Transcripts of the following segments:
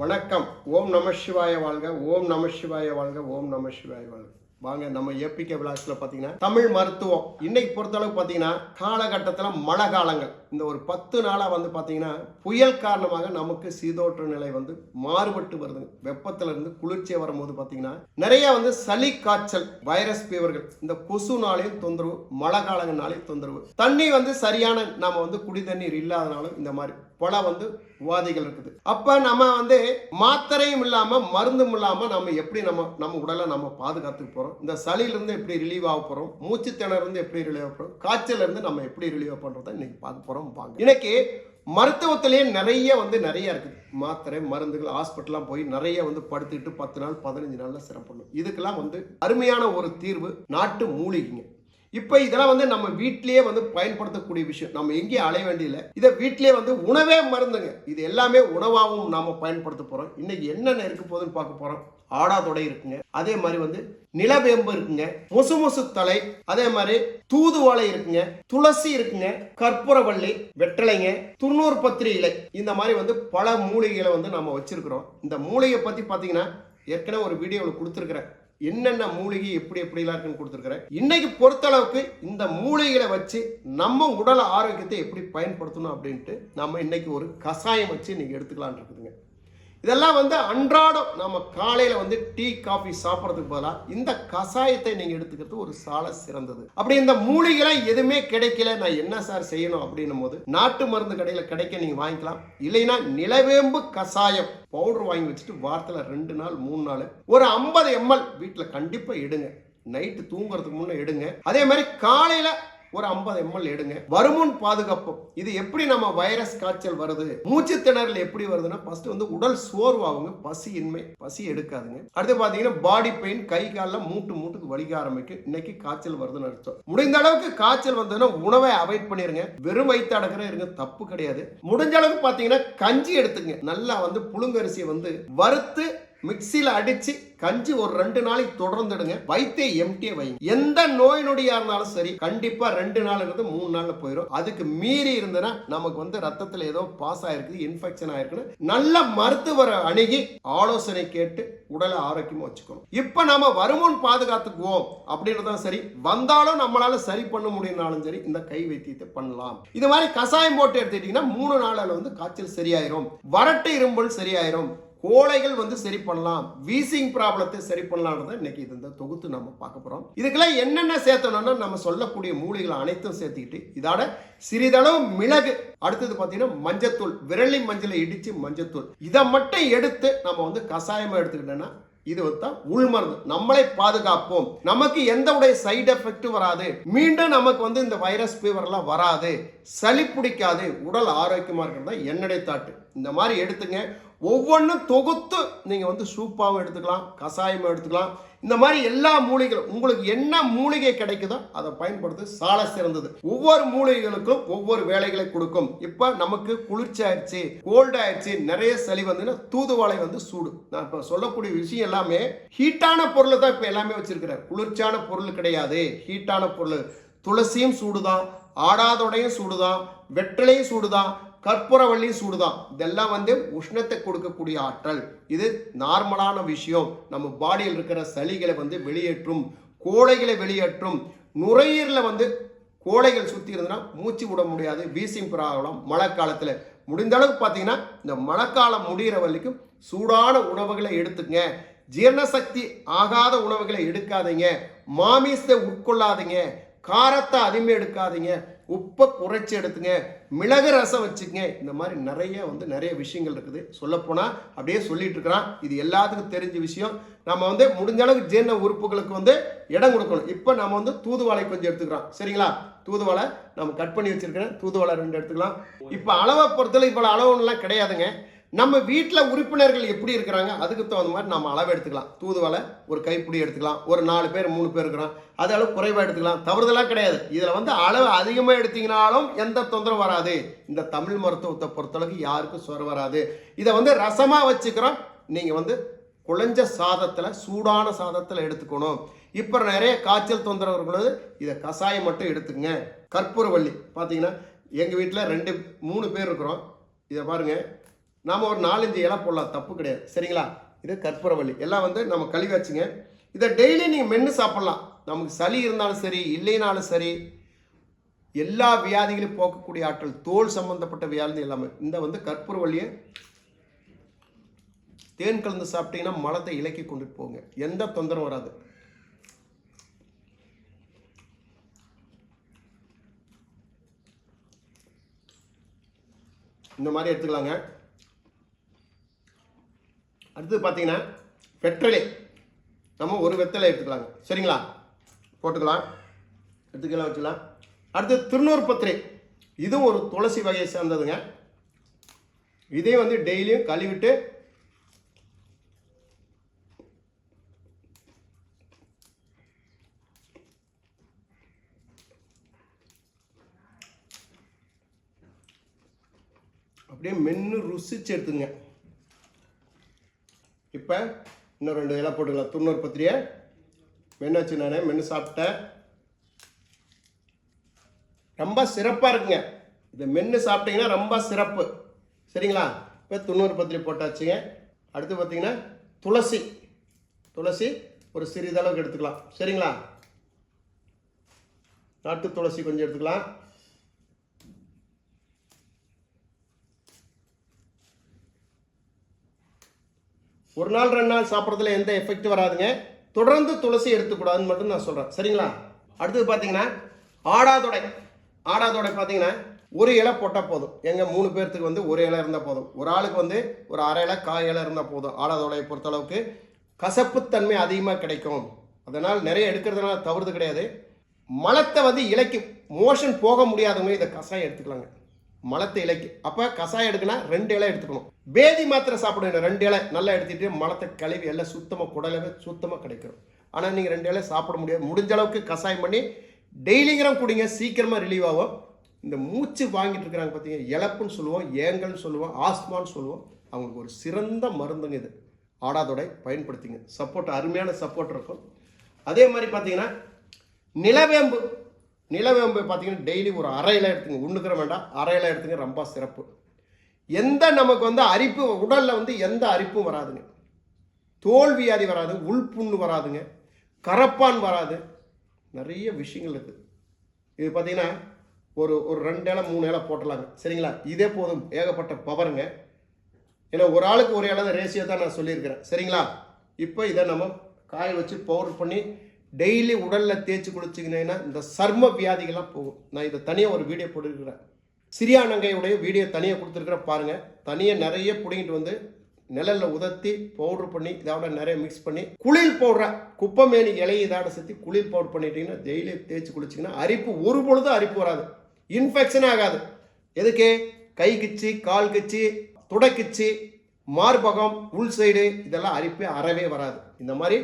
வணக்கம். ஓம் நம சிவாய வாழ்க. ஓம் நம சிவாய வாழ்க. ஓம் நம சிவாய வாழ்க. வாங்க நம்ம ஏபிகே விளாக்ஸில் பார்த்தீங்கன்னா தமிழ் மருத்துவம். இன்னைக்கு பொறுத்தளவுக்கு பார்த்தீங்கன்னா காலகட்டத்தில் மழை காலங்கள். இந்த ஒரு பத்து நாளாக வந்து பார்த்தீங்கன்னா புயல் காரணமாக நமக்கு சீதோற்ற நிலை வந்து மாறுபட்டு வருது. வெப்பத்திலிருந்து குளிர்ச்சியாக வரும்போது பார்த்தீங்கன்னா நிறைய வந்து சளி காய்ச்சல் வைரஸ் ஃபீவர்கள் இந்த கொசுனாலையும் தொந்தரவு மழை காலங்கள்னாலையும் தொந்தரவு. தண்ணி வந்து சரியான நாம் வந்து குடி தண்ணீர் இல்லாதனாலும் இந்த மாதிரி பல வந்து உபாதைகள் இருக்குது. அப்போ நம்ம வந்து மாத்திரையும் இல்லாமல் மருந்தும் இல்லாமல் நம்ம எப்படி நம்ம நம்ம உடலை நம்ம பாதுகாத்துக்கு போகிறோம் இந்த சளியிலேருந்து எப்படி ரிலீவ் ஆக போகிறோம் மூச்சு திணறலேருந்து எப்படி ரிலீவ் ஆக போறோம்? நம்ம எப்படி ரிலீவ் பண்ணுறத இன்றைக்கி பார்க்க போகிறோம் வாங்க. இன்னைக்கு மருத்துவத்திலேயே நிறைய வந்து நிறைய இருக்குது. மாத்திரை மருந்துகள் ஹாஸ்பிட்டல்லாம் போய் நிறைய வந்து படுத்துக்கிட்டு பத்து நாள் பதினஞ்சு நாளில் சிறப்பணும் இதுக்கெல்லாம் வந்து அருமையான ஒரு தீர்வு நாட்டு மூலிகைங்க. இப்போ இதெல்லாம் வந்து நம்ம வீட்டிலேயே வந்து பயன்படுத்தக்கூடிய விஷயம். நம்ம எங்கேயும் அலைய வேண்டியதில்லை. இதை வீட்டிலேயே வந்து உணவே மருந்துங்க. இது எல்லாமே உணவாகவும் நாம் பயன்படுத்த போகிறோம் இன்னைக்கு என்னென்ன இருக்க போகுதுன்னு பார்க்க போகிறோம் ஆடாதொடை இருக்குங்க. அதே மாதிரி வந்து நிலவேம்பு இருக்குங்க. மொசு மொசு தலை. அதே மாதிரி தூதுவளை இருக்குங்க. துளசி இருக்குங்க. கற்பூரவள்ளி வெற்றலைங்க துண்ணூறு பத்திரி இலை. இந்த மாதிரி வந்து பல மூலிகைகளை வந்து நம்ம வச்சிருக்கிறோம். இந்த மூலிகை பற்றி பார்த்தீங்கன்னா ஏற்கனவே ஒரு வீடியோவில் கொடுத்துருக்குறேன். என்னென்ன மூலிகை எப்படி எப்படிலாம் இருக்குன்னு கொடுத்துருக்குறேன். இன்னைக்கு பொறுத்தளவுக்கு இந்த மூலிகைகளை வச்சு நம்ம உடல் ஆரோக்கியத்தை எப்படி பயன்படுத்தணும் அப்படின்ட்டு நம்ம இன்னைக்கு ஒரு கஷாயம் வச்சு நீங்கள் எடுத்துக்கலான் இருக்குதுங்க. இதெல்லாம் வந்து அன்றாடம் நம்ம காலையில் வந்து டீ காஃபி சாப்பிட்றதுக்கு பதிலாக இந்த கஷாயத்தை நீங்கள் எடுத்துக்கிறது ஒரு சால சிறந்தது. அப்படி இந்த மூலிகளை எதுவுமே கிடைக்கல. நான் என்ன சார் செய்யணும் அப்படின்னும் போது நாட்டு மருந்து கடையில் கிடைக்க நீங்கள் வாங்கிக்கலாம். இல்லைன்னா நிலவேம்பு கஷாயம் பவுடர் வாங்கி வச்சுட்டு வாரத்தில் ரெண்டு நாள் மூணு நாள் ஒரு ஐம்பது எம்எல் வீட்டில் கண்டிப்பாக எடுங்க. நைட்டு தூங்குறதுக்கு முன்னே எடுங்க. அதே மாதிரி காலையில் ஒரு ஐம்பது எம்எல் எடுங்க. வருமுன் பாதுகாப்பு. இது எப்படி நம்ம வைரஸ் காய்ச்சல் வருது? மூச்சு திணறல் எப்படி வருதுன்னா ஃபர்ஸ்ட் வந்து உடல் சோர்வாகுங்க. பசியின்மை பசி எடுக்காதுங்க. அடுத்து பாத்தீங்கன்னா பாடி பெயின் கை காலில் மூட்டு மூட்டுக்கு வலிக்க ஆரம்பிக்கும். இன்னைக்கு காய்ச்சல் வருதுன்னு அர்த்தம். முடிந்த அளவுக்கு காய்ச்சல் வந்ததுன்னா உணவை அவாய்ட் பண்ணிருங்க. வெறும் வயிற்று அடக்கிற இருங்க தப்பு கிடையாது. முடிஞ்ச அளவுக்கு பாத்தீங்கன்னா கஞ்சி எடுத்துங்க நல்லா வந்து புழுங்கரிசியை வந்து வறுத்து மிக்சியில் அடித்து கஞ்சி ஒரு ரெண்டு நாளைக்கு தொடர்ந்துடுங்க. வயிற்றை எம்டியே வைங்க. எந்த நோய் நொடியாக இருந்தாலும் சரி கண்டிப்பாக ரெண்டு நாள் இருந்து மூணு நாளில் போயிடும் அதுக்கு மீறி இருந்ததுன்னா நமக்கு வந்து ரத்தத்தில் ஏதோ பாஸ் ஆகிருக்குது இன்ஃபெக்ஷன் ஆகிருக்குன்னு நல்ல மருத்துவரை அணுகி ஆலோசனை கேட்டு உடலை ஆரோக்கியமாக வச்சுக்கணும். இப்போ நம்ம வருமுன் பாதுகாத்துக்குவோம் அப்படின்றதும் சரி. வந்தாலும் நம்மளால சரி பண்ண முடியும்னாலும் சரி இந்த கை வைத்தியத்தை பண்ணலாம். இது மாதிரி கஷாயம் போட்டு எடுத்துக்கிட்டிங்கன்னா மூணு நாளில் வந்து காய்ச்சல் சரியாயிரும். வறட்டு இரும்பல் சரியாயிரும். கோழைகள் வந்து சரி பண்ணலாம் வீசிங் ப்ராப்ளத்தை சரி பண்ணலான்றதை இன்னைக்கு இது இந்த தொகுத்து நம்ம பார்க்க போகிறோம் இதுக்கெல்லாம் என்னென்ன சேர்த்தணும்னா நம்ம சொல்லக்கூடிய மூலிகளை அனைத்தும் சேர்த்துக்கிட்டு இதோட சிறிதளவு மிளகு அடுத்தது பார்த்தீங்கன்னா மஞ்சத்தூள் விரலி மஞ்சளை இடித்து மஞ்சத்தூள். இதை மட்டும் எடுத்து நம்ம வந்து கஷாயமாக எடுத்துக்கிட்டோம்னா இது வந்து உள்மருந்து நம்மளை பாதுகாப்போம். நமக்கு எந்த உடைய சைடு எஃபெக்ட் வராது. மீண்டும் நமக்கு வந்து இந்த வைரஸ் ஃபீவர்லாம் வராது. சளி பிடிக்காது. உடல் ஆரோக்கியமாக இருக்கிறது தான் என்னுடைய தாட்டு இந்த மாதிரி எடுத்துங்க. ஒவ்வொன்றும் தொகுத்து நீங்கள் வந்து சூப்பாகவும் எடுத்துக்கலாம் கஷாயமும் எடுத்துக்கலாம். இந்த மாதிரி எல்லா மூலிகளும் உங்களுக்கு என்ன மூலிகை கிடைக்குதோ அதை பயன்படுத்த சால சிறந்தது. ஒவ்வொரு மூலிகைகளுக்கும் ஒவ்வொரு வேலைகளை கொடுக்கும். இப்போ நமக்கு குளிர்ச்சி ஆயிடுச்சு கோல்டு ஆயிடுச்சு நிறைய சளி வந்துன்னா தூதுவளை வந்து சூடு. நான் இப்போ சொல்லக்கூடிய விஷயம் எல்லாமே ஹீட்டான பொருளை தான் இப்போ எல்லாமே வச்சிருக்கிறேன் குளிர்ச்சியான பொருள் கிடையாது. ஹீட்டான பொருள். துளசியும் சூடுதான் ஆடாதோடையும் சூடுதான் வெற்றிலையும் சூடுதான் கற்பூரவள்ளி சூடுதான். இதெல்லாம் வந்து உஷ்ணத்தை கொடுக்கக்கூடிய ஆற்றல். இது நார்மலான விஷயம். நம்ம பாடியில் இருக்கிற சளிகளை வந்து வெளியேற்றும் கோழைகளை வெளியேற்றும். நுரையீரல வந்து கோழைகள் சுற்றி இருந்ததுன்னா மூச்சு விட முடியாது. வீசிங் ப்ராப்ளம் மழை காலத்தில் முடிந்த அளவுக்கு பார்த்தீங்கன்னா இந்த மழைக்காலம் முடிகிற வரைக்கும் சூடான உணவுகளை எடுத்துங்க ஜீரணசக்தி ஆகாத உணவுகளை எடுக்காதீங்க. மாமிசத்தை உட்கொள்ளாதீங்க. காரத்தை அதிகமாக எடுக்காதீங்க. உப்பை குறைச்சி எடுத்துங்க. மிளகு ரசம் வச்சுங்க இந்த மாதிரி நிறைய வந்து நிறைய விஷயங்கள் இருக்குது. சொல்லப்போனால் அப்படியே சொல்லிட்டு இருக்கிறான். இது எல்லாத்துக்கும் தெரிஞ்ச விஷயம். நம்ம வந்து முடிஞ்ச அளவுக்கு ஜீரண உறுப்புகளுக்கு வந்து இடம் கொடுக்கணும். இப்போ நம்ம வந்து தூதுவாளை கொஞ்சம் எடுத்துக்கிறோம். சரிங்களா? தூதுவாளை நம்ம கட் பண்ணி வச்சிருக்கிறேன். தூதுவாளை ரெண்டு எடுத்துக்கலாம். இப்போ அளவை பொறுத்தல இவ்வளோ அளவுலாம் கிடையாதுங்க. நம்ம வீட்டில் உறுப்பினர்கள் எப்படி இருக்கிறாங்க? அதுக்கு தகுந்த மாதிரி நம்ம அளவு எடுத்துக்கலாம். தூதுவளை ஒரு கைப்பிடி எடுத்துக்கலாம். ஒரு நாலு பேர் மூணு பேர் இருக்கிறோம் அது அளவு குறைவாக எடுத்துக்கலாம். தவறுதலாக கிடையாது. இதில் வந்து அளவு அதிகமாக எடுத்தீங்கனாலும் எந்த தொந்தரவும் வராது. இந்த தமிழ் மருத்துவத்தை பொறுத்தளவுக்கு யாருக்கும் சொர வராது. இதை வந்து ரசமாக வச்சுக்கிறோம். நீங்கள் வந்து குழஞ்ச சாதத்தில் சூடான சாதத்தில் எடுத்துக்கணும். இப்போ நிறைய காய்ச்சல் தொந்தரவு இருக்கும்போது இதை கஷாயம் மட்டும் எடுத்துக்கங்க. கற்பூரவள்ளி பார்த்தீங்கன்னா எங்கள் வீட்டில் ரெண்டு மூணு பேர் இருக்கிறோம். இதை பாருங்கள் நாம் ஒரு நாலஞ்சு இலை போடலாம் தப்பு கிடையாது. சரிங்களா? இது கற்பூரவள்ளி. எல்லாம் வந்து நம்ம கழுவி வச்சுங்க. இதை டெய்லி நீங்கள் மென்று சாப்பிட்லாம். நமக்கு சளி இருந்தாலும் சரி இல்லைனாலும் சரி எல்லா வியாதிகளையும் போக்கக்கூடிய ஆற்றல் தோல் சம்பந்தப்பட்ட வியாதி எல்லாமே. இந்த வந்து கற்பூரவள்ளியை தேன் கலந்து சாப்பிட்டீங்கன்னா மலத்தை இலக்கி கொண்டுட்டு போங்க. எந்த தொந்தரவும் வராது. இந்த மாதிரி எடுத்துக்கலாங்க. அடுத்தது பார்த்தீங்கன்னா வெற்றிலை. நம்ம ஒரு வெத்தலை எடுத்துக்கலாங்க. சரிங்களா? போட்டுக்கலாம். எடுத்துக்கலாம் வச்சுக்கலாம் அடுத்து திருநூறு பத்திரை. இதுவும் ஒரு துளசி வகையை சேர்ந்ததுங்க. இதே வந்து டெய்லியும் கழுவிட்டு அப்படியே மென்று ருசிச்சு எடுத்துங்க இப்போ இன்னும் ரெண்டு இலை போட்டுக்கலாம். துண்ணூறு பத்திரியை மென்று வச்சு நான் மென்று சாப்பிட்டேன். ரொம்ப சிறப்பாக இருக்குங்க. இதை மென்று சாப்பிட்டீங்கன்னா ரொம்ப சிறப்பு. சரிங்களா? இப்போ துண்ணூறு பத்திரி போட்டாச்சுங்க. அடுத்து பார்த்தீங்கன்னா துளசி. துளசி ஒரு சிறிதளவுக்கு எடுத்துக்கலாம். சரிங்களா? நாட்டு துளசி கொஞ்சம் எடுத்துக்கலாம். ஒரு நாள் ரெண்டு நாள் சாப்பிட்றதுல எந்த எஃபெக்ட் வராதுங்க. தொடர்ந்து துளசி எடுத்துக்கூடாதுன்னு மட்டும் நான் சொல்கிறேன் சரிங்களா? அடுத்தது பார்த்தீங்கன்னா ஆடாதொடை ஆடாதொடை பார்த்தீங்கன்னா ஒரு இலை போட்டால் போதும். எங்கள் மூணு பேர்த்துக்கு வந்து ஒரு இலை இருந்தால் போதும். ஒரு ஆளுக்கு வந்து ஒரு அரை இலை காய் இலை இருந்தால் போதும். ஆடாதொடையை பொறுத்தளவுக்கு கசப்புத்தன்மை அதிகமாக கிடைக்கும். அதனால் நிறைய எடுக்கிறதுனால தவறுது கிடையாது. மலத்தை வந்து இலைக்கும் மோஷன் போக முடியாதவங்க இதை கஷாயம் எடுத்துக்கலாங்க. மலத்தை இலைக்கு. அப்போ கஷாயம் எடுக்கனா ரெண்டு இலை எடுத்துக்கணும். பேதி மாத்திரை சாப்பிடணும். ரெண்டு இலை நல்லா எடுத்துகிட்டு மலத்தை கழுவி எல்லாம் சுத்தமாக குடலவே சுத்தமாக கிடைக்கும். ஆனால் நீங்கள் ரெண்டு இலை சாப்பிட முடியாது. முடிஞ்ச அளவுக்கு கஷாயம் பண்ணி டெய்லிங்கிறம் குடிங்க. சீக்கிரமாக ரிலீவ் ஆகும். இந்த மூச்சு வாங்கிட்டு இருக்கிறாங்க பார்த்தீங்க இழப்புன்னு சொல்லுவோம் ஏங்கல்னு சொல்லுவோம் ஆஸ்மான்னு சொல்லுவோம். அவங்களுக்கு ஒரு சிறந்த மருந்துங்க இது. ஆடாதோடை பயன்படுத்திங்க. சப்போர்ட் அருமையான சப்போர்ட் இருக்கும். அதே மாதிரி பார்த்தீங்கன்னா நிலவேம்பு. நிலவேம்பு பார்த்தீங்கன்னா டெய்லி ஒரு அறையில் எடுத்துங்க. உண்ணுக்கிற வேண்டாம். அறையில் எடுத்துங்க. ரொம்ப சிறப்பு. எந்த நமக்கு வந்து அரிப்பு உடலில் வந்து எந்த அரிப்பும் வராதுங்க. தோல் வியாதி வராது உள்புண்ணு வராதுங்க. கரப்பான் வராது. நிறைய விஷயங்கள் இருக்குது இது பார்த்தீங்கன்னா ஒரு ஒரு ரெண்டு இலை மூணு இலை போட்டலாங்க சரிங்களா? இதே போதும். ஏகப்பட்ட பவருங்க. ஏன்னா ஒரு ஆளுக்கு ஒரு இலை ரேஷியோ தான் நான் சொல்லியிருக்கிறேன். சரிங்களா? இப்போ இதை நம்ம காய வச்சு பவுடர் பண்ணி டெய்லி உடலில் தேய்ச்சி குளிச்சிங்கன்னா இந்த சர்ம வியாதிகள்லாம் போகும். நான் இதை தனியாக ஒரு வீடியோ போட்டுருக்கிறேன். சிறியானங்கையுடைய வீடியோ தனியாக கொடுத்துருக்குறேன் பாருங்கள் தனியாக நிறைய பிடிங்கிட்டு வந்து நிழலில் உதர்த்தி பவுடர் பண்ணி இதோட நிறைய மிக்ஸ் பண்ணி குளிர் பவுடரை குப்பமேனி இலையை இதோட சேர்த்து குளிர் பவுடர் பண்ணிட்டீங்கன்னா டெய்லி தேய்ச்சி குளிச்சிங்கன்னா அரிப்பு ஒரு பொழுதும் அரிப்பு வராது. இன்ஃபெக்ஷன் ஆகாது. எதுக்கு? கை கிச்சு கால் கிச்சு துடைக்கிச்சு மார்பகம் உள் சைடு இதெல்லாம் அரிப்பே அறவே வராது. இந்த மாதிரி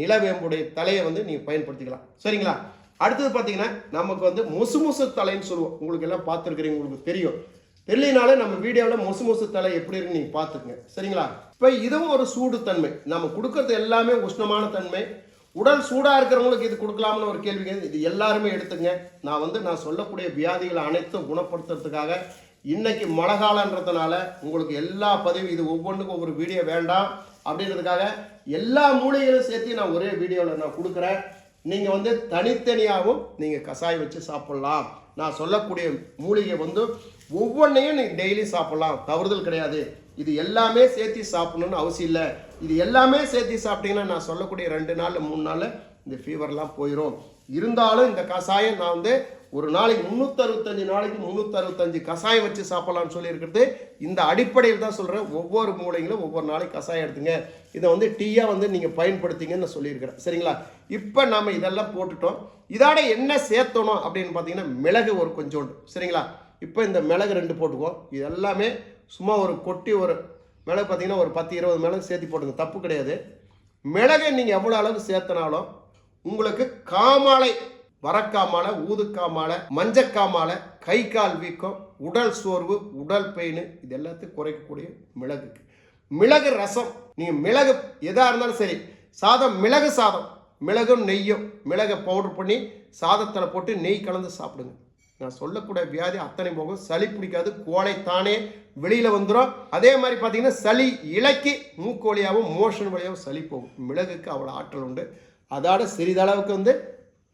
நிலவேம்புடைய தலையை வந்து நீங்கள் பயன்படுத்திக்கலாம். சரிங்களா? அடுத்தது பார்த்தீங்கன்னா நமக்கு வந்து மொசு மொசு தலைன்னு சொல்லுவோம். உங்களுக்கு எல்லாம் பார்த்துருக்குறீங்க உங்களுக்கு தெரியும். தெரியலனாலே நம்ம வீடியோவில் மொசு மொசு தலை எப்படி இருக்குன்னு நீங்கள் பார்த்துக்குங்க. சரிங்களா? இப்போ இதுவும் ஒரு சூடு தன்மை. நம்ம கொடுக்கறது எல்லாமே உஷ்ணமான தன்மை. உடல் சூடாக இருக்கிறவங்களுக்கு இது கொடுக்கலாம்னு ஒரு கேள்வி இது எல்லாருமே எடுத்துங்க நான் வந்து நான் சொல்லக்கூடிய வியாதிகளை அனைத்தும் குணப்படுத்துறதுக்காக இன்னைக்கு மழை காலன்றதுனால உங்களுக்கு எல்லா பதிவும் இது ஒவ்வொன்றுக்கும் ஒவ்வொரு வீடியோ வேண்டாம். அப்படின்றதுக்காக எல்லா மூலிகைகளும் சேர்த்து நான் ஒரே வீடியோவில் நான் கொடுக்குறேன். நீங்கள் வந்து தனித்தனியாகவும் நீங்கள் கஷாயம் வச்சு சாப்பிட்லாம். நான் சொல்லக்கூடிய மூலிகை வந்து ஒவ்வொன்றையும் நீங்கள் டெய்லி சாப்பிட்லாம். தவறுதல் கிடையாது. இது எல்லாமே சேர்த்து சாப்பிடணும்னு அவசியம் இல்லை. இது எல்லாமே சேர்த்து சாப்பிட்டீங்கன்னா நான் சொல்லக்கூடிய ரெண்டு நாள் மூணு நாளில் இந்த ஃபீவர்லாம் போயிடும் இருந்தாலும் இந்த கஷாயம் நான் வந்து ஒரு நாளைக்கு முந்நூற்றறுபத்தஞ்சு நாளைக்கு முந்நூற்றறுபத்தஞ்சு கஷாயம் வச்சு சாப்பிட்லாம்னு சொல்லியிருக்கிறது. இந்த அடிப்படையில் தான் சொல்கிறேன் ஒவ்வொரு மூலைங்களும் ஒவ்வொரு நாளைக்கு கஷாயம் எடுத்துங்க. இதை வந்து டீயாக வந்து நீங்கள் பயன்படுத்திங்கன்னு நான் சொல்லியிருக்கிறேன். சரிங்களா? இப்போ நாம் இதெல்லாம் போட்டுட்டோம். இதோட என்ன சேர்த்தணும் அப்படின்னு பார்த்தீங்கன்னா மிளகு ஒரு கொஞ்சோண்டு. சரிங்களா? இப்போ இந்த மிளகு ரெண்டு போட்டுக்குவோம். இது எல்லாமே சும்மா ஒரு கொட்டி ஒரு மிளகு பார்த்தீங்கன்னா ஒரு பத்து இருபது மிளகு சேர்த்து போட்டுங்க தப்பு கிடையாது. மிளகை நீங்கள் எவ்வளோ அளவுக்கு சேர்த்தனாலும் உங்களுக்கு காமாலை வரக்காமால ஊதுக்காமால மஞ்சக்காமால கை கால் வீக்கம் உடல் சோர்வு உடல் பெயின் இது எல்லாத்தையும் குறைக்கக்கூடிய மிளகுக்கு மிளகு ரசம். நீங்கள் மிளகு எதாக இருந்தாலும் சரி சாதம் மிளகு சாதம். மிளகும் நெய்யும். மிளகை பவுடர் பண்ணி சாதத்தில் போட்டு நெய் கலந்து சாப்பிடுங்க. நான் சொல்லக்கூடிய வியாதி அத்தனை போகும். சளி பிடிக்காது கோலை தானே வெளியில் வந்துடும் அதே மாதிரி பார்த்தீங்கன்னா சளி இலக்கி மூக்கு வழியாகவும் மோஷன் வழியாகவும் சளி போகும். மிளகுக்கு அவ்வளோ ஆற்றல் உண்டு. அதோட சிறிதளவுக்கு வந்து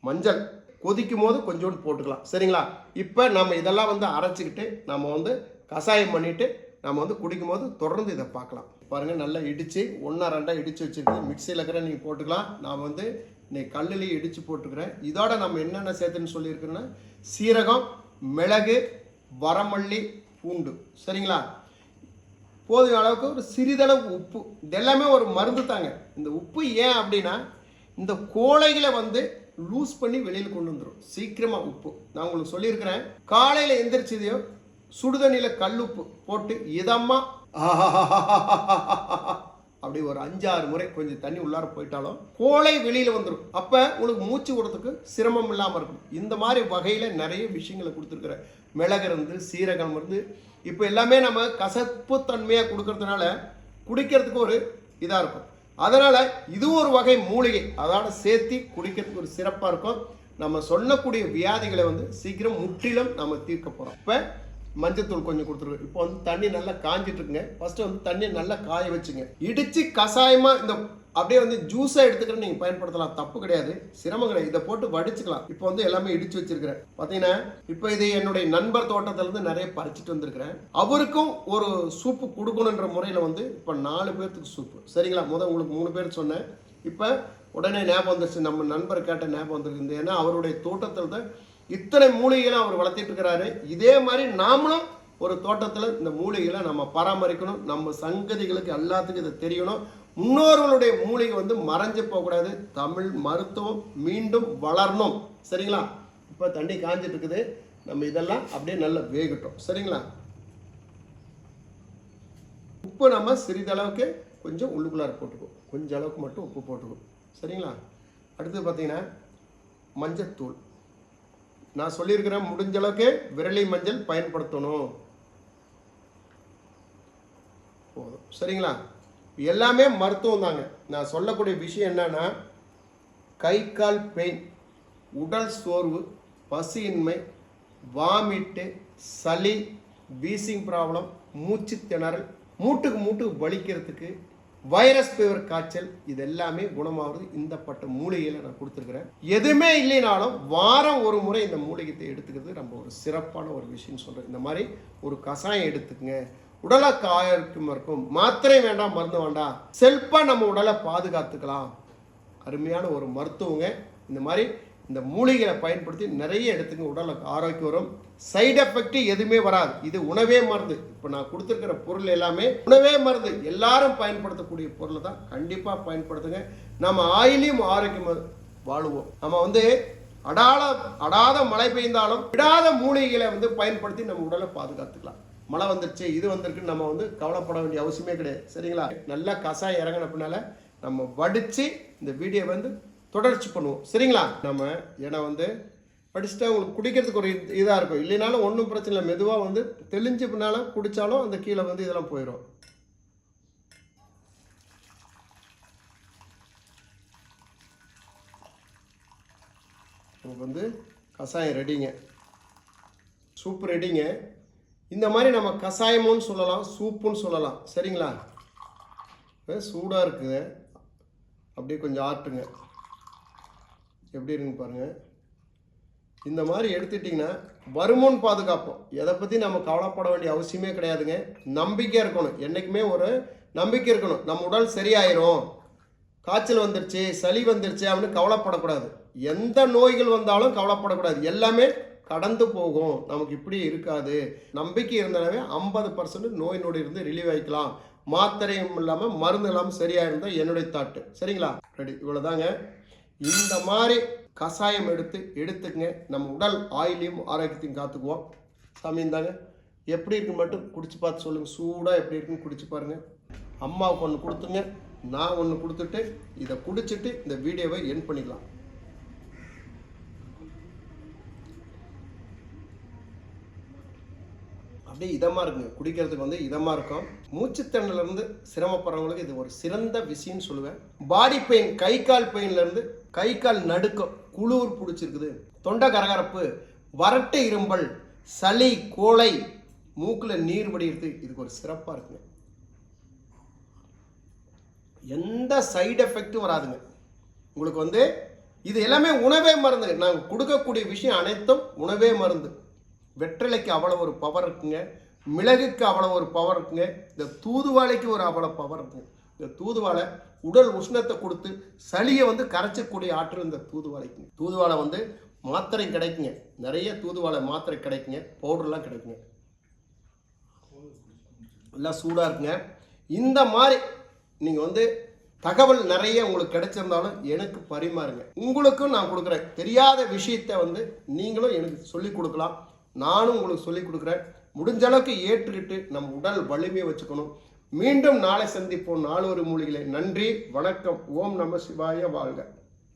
மஞ்சள். கொதிக்கும் போது கொஞ்சோண்டு போட்டுக்கலாம். சரிங்களா? இப்போ நம்ம இதெல்லாம் வந்து அரைச்சிக்கிட்டு நம்ம வந்து கஷாயம் பண்ணிவிட்டு நம்ம வந்து குடிக்கும்போது தொடர்ந்து இதை பார்க்கலாம். பாருங்கள் நல்லா இடித்து ஒன்றா ரெண்டாக இடித்து வச்சுருக்கேன். மிக்சியில் இருக்கிற நீங்கள் போட்டுக்கலாம். நான் வந்து இன்னைக்கு கல்லுலேயே இடித்து போட்டுக்கிறேன். இதோட நம்ம என்னென்ன சேர்த்துன்னு சொல்லியிருக்கோன்னா சீரகம் மிளகு வரமல்லி பூண்டு. சரிங்களா? போதிய அளவுக்கு ஒரு சிறிதளவு உப்பு. இதெல்லாமே ஒரு மருந்து தாங்க. இந்த உப்பு ஏன் அப்படின்னா இந்த கோழைகளை வந்து லூஸ் பண்ணி வெளியில் கொண்டு வந்துடும் சீக்கிரமாக உப்பு. நான் உங்களுக்கு சொல்லியிருக்கிறேன். காலையில் எந்திரிச்சதையோ சுடுதண்ணியில் கல்லுப்பு போட்டு இதமாக அப்படி ஒரு அஞ்சாறு முறை கொஞ்சம் தண்ணி உள்ளார போயிட்டாலும் கோலை வெளியில் வந்துடும் அப்போ உங்களுக்கு மூச்சு விடுறதுக்கு சிரமம் இல்லாமல் இருக்கும். இந்த மாதிரி வகையில் நிறைய விஷயங்களை கொடுத்துருக்குற மிளகு இருந்து சீரகம் இருந்து. இப்போ எல்லாமே நம்ம கசப்பு தன்மையாக கொடுக்கறதுனால குடிக்கிறதுக்கு ஒரு இதாக இருக்கும். அதனால் இது ஒரு வகை மூலிகை. அதோட சேர்த்து குடிக்கிறதுக்கு ஒரு சிறப்பாக இருக்கும். நம்ம சொல்லக்கூடிய வியாதிகளை வந்து சீக்கிரம் முற்றிலும் நம்ம தீர்க்க போகிறோம் இப்போ மஞ்சத்தூள் கொஞ்சம் கொடுத்துருங்க. இப்போ வந்து தண்ணி நல்லா காஞ்சிட்டு இருக்குங்க. ஃபஸ்ட்டு வந்து தண்ணி நல்லா காய வச்சுங்க. இடித்து கஷாயமாக இந்த அப்படியே வந்து ஜூஸாக எடுத்துக்கிட்டு நீங்கள் பயன்படுத்தலாம். தப்பு கிடையாது. சிரமம் கிடையாது இதை போட்டு வடிச்சுக்கலாம். இப்போ வந்து எல்லாமே இடிச்சு வச்சிருக்கிறேன். பார்த்தீங்கன்னா இப்போ இது என்னுடைய நண்பர் தோட்டத்திலேருந்து நிறைய பறிச்சுட்டு வந்திருக்கிறேன். அவருக்கும் ஒரு சூப்பு கொடுக்கணுன்ற முறையில் வந்து இப்போ நாலு பேர்த்துக்கு சூப்பு. சரிங்களா? முதல் உங்களுக்கு மூணு பேர் சொன்னேன். இப்போ உடனே ஞாபகம் வந்துருச்சு. நம்ம நண்பர் கேட்ட ஞாபகம் வந்திருக்கு ஏன்னா அவருடைய தோட்டத்தில் தான் இத்தனை மூலிகைகளை அவர் வளர்த்திட்டு இருக்கிறாரு. இதே மாதிரி நாமளும் ஒரு தோட்டத்தில் இந்த மூலிகைகளை நம்ம பராமரிக்கணும். நம்ம சங்கதிகளுக்கு எல்லாத்துக்கும் இதை தெரியணும். முன்னோர்களுடைய மூலிகை வந்து மறைஞ்சு போகக்கூடாது. தமிழ் மருத்துவம் மீண்டும் வளரணும். சரிங்களா? இப்போ தண்ணி காஞ்சிட்டு இருக்குது. நம்ம இதெல்லாம் அப்படியே நல்லா வேகட்டும். சரிங்களா? உப்பு நம்ம சிறிதளவுக்கு கொஞ்சம் உள்ளுக்குள்ளார போட்டுக்குவோம். கொஞ்சம் அளவுக்கு மட்டும் உப்பு போட்டுக்குவோம். சரிங்களா? அடுத்து பார்த்தீங்கன்னா மஞ்சத்தூள். நான் சொல்லியிருக்கிறேன் முடிஞ்ச அளவுக்கு விரலி மஞ்சள் பயன்படுத்தணும். போதும். சரிங்களா? எல்லாமே மருத்துவம் தாங்க நான் சொல்லக்கூடிய விஷயம் என்னன்னா கை கால் பெயின் உடல் சோர்வு பசியின்மை வாமிட்டு சளி வீசிங் ப்ராப்ளம் மூச்சு திணறல் மூட்டுக்கு மூட்டுக்கு வலிக்கிறதுக்கு வைரஸ் ஃபீவர் காய்ச்சல் இது எல்லாமே குணமாகிறது இந்த பட்ட மூலிகையில் நான் கொடுத்துருக்குறேன். எதுவுமே இல்லைனாலும் வாரம் ஒரு முறை இந்த மூலிகத்தை எடுத்துக்கிறது ரொம்ப ஒரு சிறப்பான ஒரு விஷயம்னு சொல்கிறேன் இந்த மாதிரி ஒரு கஷாயம் எடுத்துக்கங்க. உடலை காயக்கும் இருக்கும். மாத்திரை வேண்டாம் மருந்து வேண்டாம். செல்ஃபாக நம்ம உடலை பாதுகாத்துக்கலாம். அருமையான ஒரு மருத்துவங்க. இந்த மாதிரி இந்த மூலிகளை பயன்படுத்தி நிறைய எடுத்துங்க உடலுக்கு ஆரோக்கியம் வரும். சைடு எஃபெக்ட் எதுவுமே வராது. இது உணவே மருந்து. இப்போ நான் கொடுத்துருக்கிற பொருள் எல்லாமே உணவே மருந்து. எல்லாரும் பயன்படுத்தக்கூடிய பொருளை தான் கண்டிப்பாக பயன்படுத்துங்க. நம்ம ஆயிலையும் ஆரோக்கியம் வாழுவோம். நம்ம வந்து அடாத அடாத மழை பெய்ந்தாலும் விடாத மூலிகளை வந்து பயன்படுத்தி நம்ம உடலை பாதுகாத்துக்கலாம். மழை வந்துருச்சு இது வந்திருக்குன்னு நம்ம வந்து கவலைப்பட வேண்டிய அவசியமே கிடையாது. சரிங்களா? நல்லா கசாயம் இறங்கின பின்னால நம்ம வடித்து இந்த வீடியோ வந்து தொடர்ச்சி பண்ணுவோம். சரிங்களா? நம்ம ஏன்னா வந்து படிச்சுட்டா உங்களுக்கு குடிக்கிறதுக்கு ஒரு இதாக இருக்கும். இல்லைனாலும் ஒன்றும் பிரச்சனை இல்லை. மெதுவாக வந்து தெளிஞ்சு பின்னால் குடித்தாலும் அந்த கீழே வந்து இதெல்லாம் போயிடும் நமக்கு வந்து கஷாயம் ரெடிங்க சூப் ரெடிங்க இந்த மாதிரி நம்ம கஷாயமும்னு சொல்லலாம் சூப்புன்னு சொல்லலாம். சரிங்களா? சூடாக இருக்குது அப்படியே கொஞ்சம் ஆட்டுங்க. எப்படி இருக்குன்னு பாருங்கள் இந்த மாதிரி எடுத்துட்டிங்கன்னா வருமுன் பாதுகாப்போம் எதை பற்றி நம்ம கவலைப்பட வேண்டிய அவசியமே கிடையாதுங்க. நம்பிக்கை இருக்கணும். என்றைக்குமே ஒரு நம்பிக்கை இருக்கணும். நம்ம உடல் சரியாயிரும். காய்ச்சல் வந்துருச்சு சளி வந்துருச்சு அப்படின்னு கவலைப்படக்கூடாது. எந்த நோய்கள் வந்தாலும் கவலைப்படக்கூடாது. எல்லாமே கடந்து போகும். நமக்கு இப்படி இருக்காது. நம்பிக்கை இருந்தாலே ஐம்பது பர்சன்ட் நோய் நொடி இருந்து ரிலீவ் ஆகிக்கலாம் மாத்திரையும் இல்லாமல் மருந்து இல்லாமல் சரியாக இருந்தால் என்னுடைய தாட்டு சரிங்களா? ரெடி இவ்வளோதாங்க இந்த மாதிரி கஷாயம் எடுத்து எடுத்துக்கங்க. நம்ம உடல் ஆயிலையும் ஆரோக்கியத்தையும் காத்துக்குவோம். சாமி எப்படி இருக்கு மட்டும் குடிச்சு பார்த்து சொல்லுங்கள் சூடாக எப்படி இருக்குன்னு குடிச்சு பாருங்க. அம்மாவுக்கு ஒன்று கொடுத்துங்க. நான் ஒன்று கொடுத்துட்டு இதை குடிச்சிட்டு இந்த வீடியோவை என் பண்ணிக்கலாம். அப்படியே இதமாக இருக்குங்க. குடிக்கிறதுக்கு வந்து இதமாக இருக்கும். மூச்சுத்திறனிலிருந்து சிரமப்படுறவங்களுக்கு இது ஒரு சிறந்த விஷயம்னு சொல்லுவேன். பாடி பெயின் கை கால் பெயின்லேருந்து கை கால் நடுக்கம் குளூர் பிடிச்சிருக்குது. தொண்டை கரகரப்பு வறட்டு இரும்பல் சளி கோழை மூக்கில் நீர் வடிகிறது இதுக்கு ஒரு சிறப்பாக இருக்குங்க. எந்த சைடு எஃபெக்ட்டும் வராதுங்க. உங்களுக்கு வந்து இது எல்லாமே உணவே மருந்து நாங்கள் கொடுக்கக்கூடிய விஷயம் அனைத்தும் உணவே மருந்து. வெற்றிலைக்கு அவ்வளோ ஒரு பவர் இருக்குங்க. மிளகுக்கு அவ்வளோ ஒரு பவர் இருக்குங்க. இந்த தூதுவாளைக்கு ஒரு அவ்வளோ பவர் இருக்குங்க. இந்த தூதுவாளை உடல் உஷ்ணத்தை கொடுத்து சளியை வந்து கரைச்சக்கூடிய ஆற்றல் இந்த தூதுவாளைக்குங்க. தூதுவாளை வந்து மாத்திரை கிடைக்குங்க. நிறைய தூதுவாளை மாத்திரை கிடைக்குங்க. பவுடர்லாம் கிடைக்குங்க. நல்லா சூடாக இருக்குங்க. இந்த மாதிரி நீங்கள் வந்து தகவல் நிறைய உங்களுக்கு கிடைச்சிருந்தாலும் எனக்கு பரிமாறுங்க. உங்களுக்கும் நான் கொடுக்குறேன். தெரியாத விஷயத்தை வந்து நீங்களும் எனக்கு சொல்லிக் கொடுக்கலாம். நானும் உங்களுக்கு சொல்லிக் கொடுக்குறேன். முடிஞ்ச அளவுக்கு ஏற்றுக்கிட்டு நம் உடல் வலிமையை வச்சுக்கணும். மீண்டும் நாளை சந்திப்போம். நாலொரு மூலிகளை நன்றி. வணக்கம். ஓம் நம சிவாய. வாழ்க.